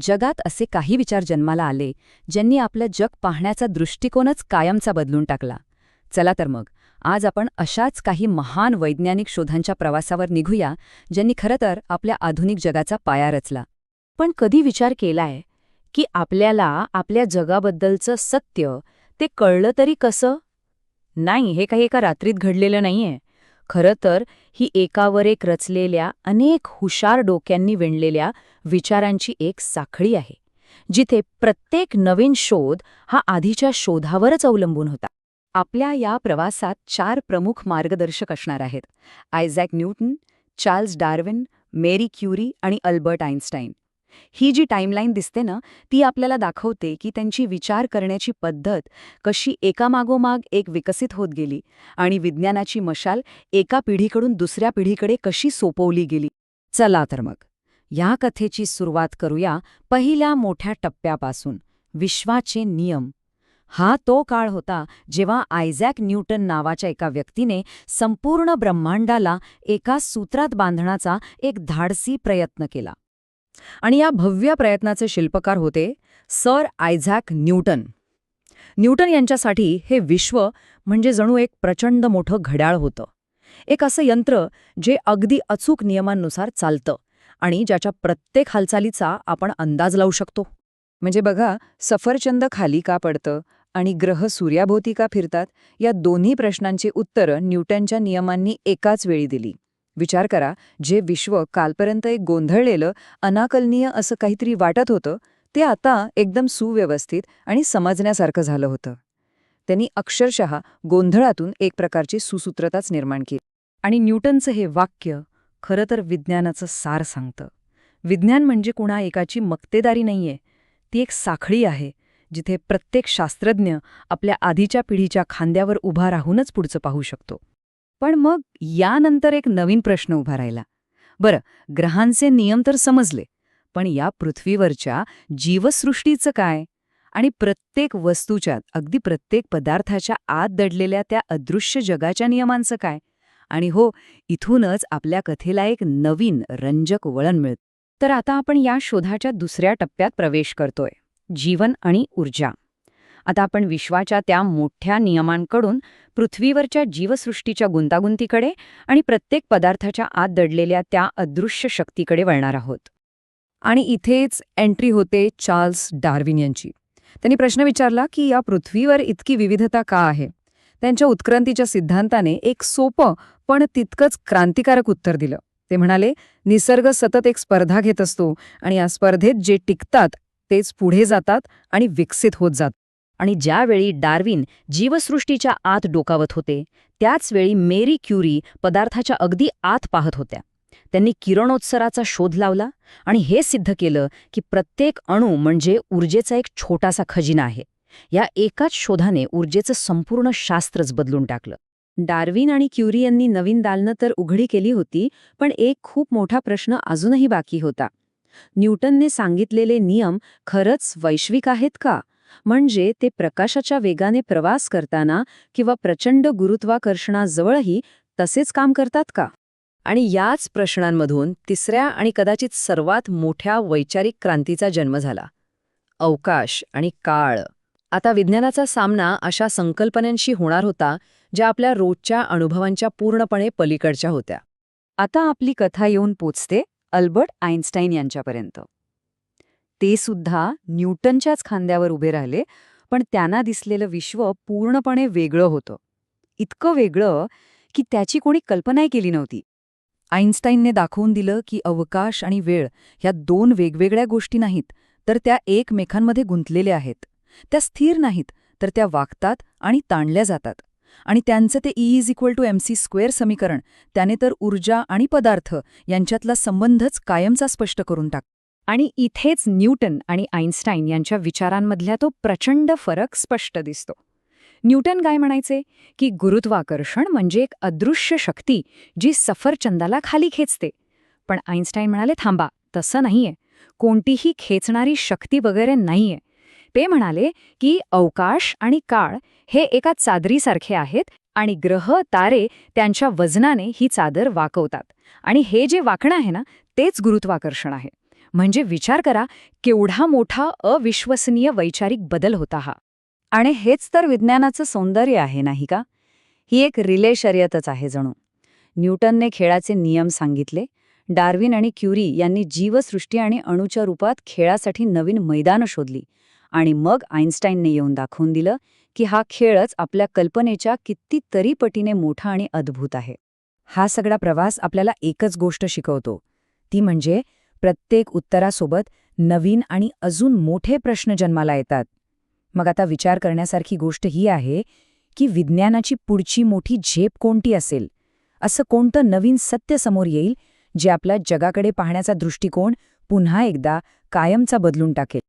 जगात असे काही विचार जन्माला आले ज्यांनी आपलं जग पाहण्याचा दृष्टिकोनच कायमचा बदलून टाकला. चला तर मग आज आपण अशाच काही महान वैज्ञानिक शोधांच्या प्रवासावर निघूया ज्यांनी खरं तर आपल्या आधुनिक जगाचा पाया रचला. पण कधी विचार केलाय की आपल्याला आपल्या जगाबद्दलचं सत्य ते कळलं तरी कसं? नाही हे काही एका रात्रीत घडलेलं नाहीये. खरं तर ही एकावर एक रचलेल्या अनेक हुशार डोक्यांनी विणलेल्या विचारांची एक साखळी आहे जिथे प्रत्येक नवीन शोध हा आधीच्या शोधावरच अवलंबून होता. आपल्या या प्रवासात चार प्रमुख मार्गदर्शक असणार आहेत Isaac Newton Charles Darwin Marie Curie आणि अल्बर्ट आइन्स्टाईन ही जी टाईमलाईन दिसते ना ती आपल्याला दाखवते की त्यांची विचार करण्याची पद्धत कशी एकामागोमाग एक विकसित होत गेली आणि विज्ञानाची मशाल एका पिढीकडून दुसऱ्या पिढीकडे कशी सोपवली गेली. चला तर मग या कथेची सुरुवात करूया पहिल्या मोठ्या टप्प्यापासून विश्वाचे नियम. हा तो काळ होता जेव्हा आयझॅक न्यूटन नावाच्या एका व्यक्तीने संपूर्ण ब्रह्मांडाला एका सूत्रात बांधण्याचा एक धाडसी प्रयत्न केला. आणि या भव्य प्रयत्नाचे शिल्पकार होते सर आयझॅक न्यूटन. न्यूटन यांच्यासाठी हे विश्व म्हणजे जणू एक प्रचंड मोठं घड्याळ होतं. एक असं यंत्र जे अगदी अचूक नियमांनुसार चालतं आणि ज्याच्या प्रत्येक हालचालीचा आपण अंदाज लावू शकतो. म्हणजे बघा सफरचंद खाली का पडतं आणि ग्रह सूर्याभोवती का फिरतात या दोन्ही प्रश्नांची उत्तरं न्यूटनच्या नियमांनी एकाच वेळी दिली. विचार करा जे विश्व कालपर्यंत एक गोंधळलेलं अनाकलनीय असं काहीतरी वाटत होतं ते आता एकदम सुव्यवस्थित आणि समजण्यासारखं झालं होतं. त्यांनी अक्षरशः गोंधळातून एक प्रकारची सुसूत्रताच निर्माण केली. आणि न्यूटनचं हे वाक्य खरं तर विज्ञानाचं सार सांगतं. विज्ञान म्हणजे कुणा एकाची मक्तेदारी नाहीये. ती एक साखळी आहे जिथे प्रत्येक शास्त्रज्ञ आपल्या आधीच्या पिढीच्या खांद्यावर उभा राहूनच पुढचं पाहू शकतो. पण मग यानंतर एक नवीन प्रश्न उभा राहिला. बरं ग्रहांचे नियम तर समजले पण या पृथ्वीवरच्या जीवसृष्टीचं काय? आणि प्रत्येक वस्तूच्या अगदी प्रत्येक पदार्थाच्या आत दडलेल्या त्या अदृश्य जगाच्या नियमांचं काय? आणि हो इथूनच आपल्या कथेला एक नवीन रंजक वळण मिळत. तर आता आपण या शोधाच्या दुसऱ्या टप्प्यात प्रवेश करतोय. जीवन आणि ऊर्जा. आता आपण विश्वाच्या त्या मोठ्या नियमांकडून पृथ्वीवरच्या जीवसृष्टीच्या गुंतागुंतीकडे आणि प्रत्येक पदार्थाच्या आत दडलेल्या त्या अदृश्य शक्तीकडे वळणार आहोत. आणि इथेच एंट्री होते चार्ल्स डार्विन यांची. त्यांनी प्रश्न विचारला की या पृथ्वीवर इतकी विविधता का आहे? त्यांच्या उत्क्रांतीच्या सिद्धांताने एक सोपं पण तितकंच क्रांतिकारक उत्तर दिलं. ते म्हणाले निसर्ग सतत एक स्पर्धा घेत असतो आणि या स्पर्धेत जे टिकतात तेच पुढे जातात आणि विकसित होत जातात आणि ज्यावेळी डार्विन जीवसृष्टीच्या आत डोकावत होते त्याचवेळी मेरी क्युरी पदार्थाच्या अगदी आत पाहत होत्या. त्यांनी किरणोत्सराचा शोध लावला आणि हे सिद्ध केलं की प्रत्येक अणू म्हणजे ऊर्जेचा एक छोटासा खजिना आहे. या एकाच शोधाने ऊर्जेचं संपूर्ण शास्त्रच बदलून टाकलं. डार्विन आणि क्युरी यांनी नवीन दालनं तर उघडी केली होती पण एक खूप मोठा प्रश्न अजूनही बाकी होता. न्यूटनने सांगितलेले नियम खरंच वैश्विक आहेत का? म्हणजे ते प्रकाशाच्या वेगाने प्रवास करताना किंवा प्रचंड गुरुत्वाकर्षणाजवळही तसेच काम करतात का? आणि याच प्रश्नांमधून तिसऱ्या आणि कदाचित सर्वात मोठ्या वैचारिक क्रांतीचा जन्म झाला. अवकाश आणि काळ. आता विज्ञानाचा सामना अशा संकल्पनांशी होणार होता ज्या आपल्या रोजच्या अनुभवांच्या पूर्णपणे पलीकडच्या होत्या. आता आपली कथा येऊन पोचते अल्बर्ट आईन्स्टाईन यांच्यापर्यंत. ते सुद्धा न्यूटनच्याच खांद्यावर उभे राहिले पण त्यांना दिसलेलं विश्व पूर्णपणे वेगळं होतं. इतकं वेगळं की त्याची कोणी कल्पनाही केली नव्हती. आईन्स्टाईनने दाखवून दिलं की अवकाश आणि वेळ ह्या दोन वेगवेगळ्या गोष्टी नाहीत तर त्या एकमेकांमध्ये गुंतलेल्या आहेत. त्या स्थिर नाहीत तर त्या वागतात आणि ताणल्या जातात. आणि त्यांचं ते E is equal to M C square समीकरण त्याने तर ऊर्जा आणि पदार्थ यांच्यातला संबंधच कायमचा स्पष्ट करून टाक आणि इथेच न्यूटन आणि आईन्स्टाईन यांच्या विचारांमधल्या तो प्रचंड फरक स्पष्ट दिसतो. न्यूटन काय म्हणायचे? की गुरुत्वाकर्षण म्हणजे एक अदृश्य शक्ती जी सफरचंदाला खाली खेचते. पण आईन्स्टाईन म्हणाले थांबा तसं नाहीये. कोणतीही खेचणारी शक्ती वगैरे नाहीये. ते म्हणाले की अवकाश आणि काळ हे एका चादरीसारखे आहेत आणि ग्रह तारे त्यांच्या वजनाने ही चादर वाकवतात. आणि हे जे वाकणं आहे ना तेच गुरुत्वाकर्षण आहे. म्हणजे विचार करा केवढा मोठा अविश्वसनीय वैचारिक बदल होता हा. आणि हेच तर विज्ञानाचं सौंदर्य आहे नाही का? ही एक रिले शर्यतच आहे जणू. न्यूटनने खेळाचे नियम सांगितले. डार्विन आणि क्युरी यांनी जीवसृष्टी आणि अणूच्या रूपात खेळासाठी नवीन मैदानं शोधली आणि मग आईन्स्टाईनने येऊन दाखवून दिलं की हा खेळच आपल्या कल्पनेच्या कितीतरी पटीने मोठा आणि अद्भुत आहे. हा सगळा प्रवास आपल्याला एकच गोष्ट शिकवतो. ती म्हणजे प्रत्येक उत्तरासोबत नवीन आणि अजून मोठे प्रश्न जन्माला येतात. मग आता विचार करण्यासारखी गोष्ट ही आहे की विज्ञानाची पुढची मोठी झेप कोणती असेल? असं कोणतं नवीन सत्य समोर येईल जे आपल्या जगाकडे पाहण्याचा दृष्टिकोन पुन्हा एकदा कायमचा बदलून टाकेल?